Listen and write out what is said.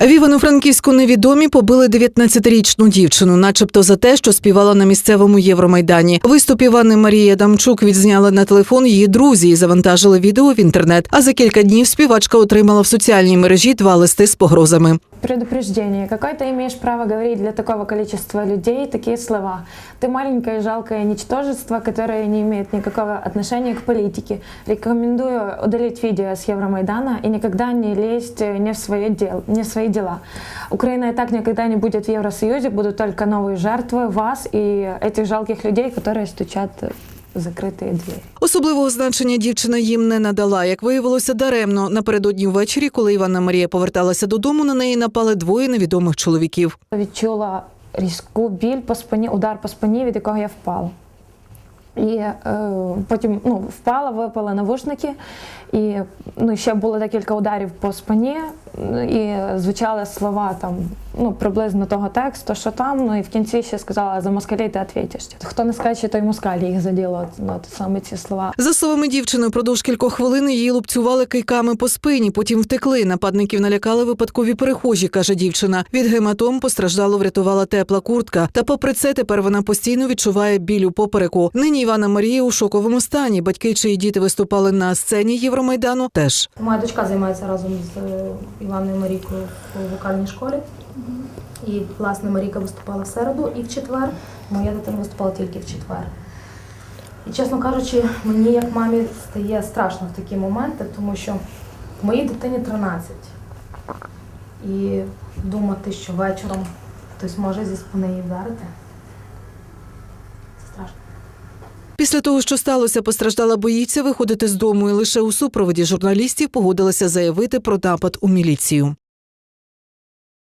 В Івано-Франківську невідомі побили 19-річну дівчину, начебто за те, що співала на місцевому Євромайдані. Виступ Івани Марії Адамчук відзняли на телефон її друзі і завантажили відео в інтернет. А за кілька днів співачка отримала в соціальній мережі два листи з погрозами. Предупреждение. Какое ты имеешь право говорить для такого количества людей такие слова? Ты маленькое жалкое ничтожество, которое не имеет никакого отношения к политике. Рекомендую удалить видео с Евромайдана и никогда не лезть не в, свое дел, не в свои дела. Украина и так никогда не будет в Евросоюзе, будут только новые жертвы вас и этих жалких людей, которые стучат в двері. Особливого значення дівчина їм не надала. Як виявилося даремно, напередодні ввечері, коли Іванна Марія поверталася додому, на неї напали двоє невідомих чоловіків. відчула різку біль по спині, удар по спині, від якого я впала. І е, потім ну, впала, випала навушники, і ну, ще було декілька ударів по спині, і звучали слова там, ну, приблизно того тексту, що там, ну і в кінці ще сказала, за москалей ти відповіш. Хто не скаче, той москаль їх заділо, ну, саме ці слова. За словами дівчини, впродовж кількох хвилин її лупцювали кийками по спині, потім втекли. Нападників налякали випадкові перехожі, каже дівчина. Від гематом постраждало врятувала тепла куртка. Та попри це тепер вона постійно відчуває біль у попереку. Нині Івана Марія у шоковому стані. Батьки, чиї діти виступали на сцені Євромайдану, теж. Моя дочка займається разом з е, Іваною Марійкою у вокальній школі. І, власне, Марійка виступала в середу і в четвер. Моя дитина виступала тільки в четвер. І, чесно кажучи, мені як мамі стає страшно в такі моменти, тому що моїй дитині 13. І думати, що вечором хтось може зі спини її вдарити. Це страшно. Після того, що сталося, постраждала боїться виходити з дому і лише у супроводі журналістів погодилася заявити про напад у міліцію.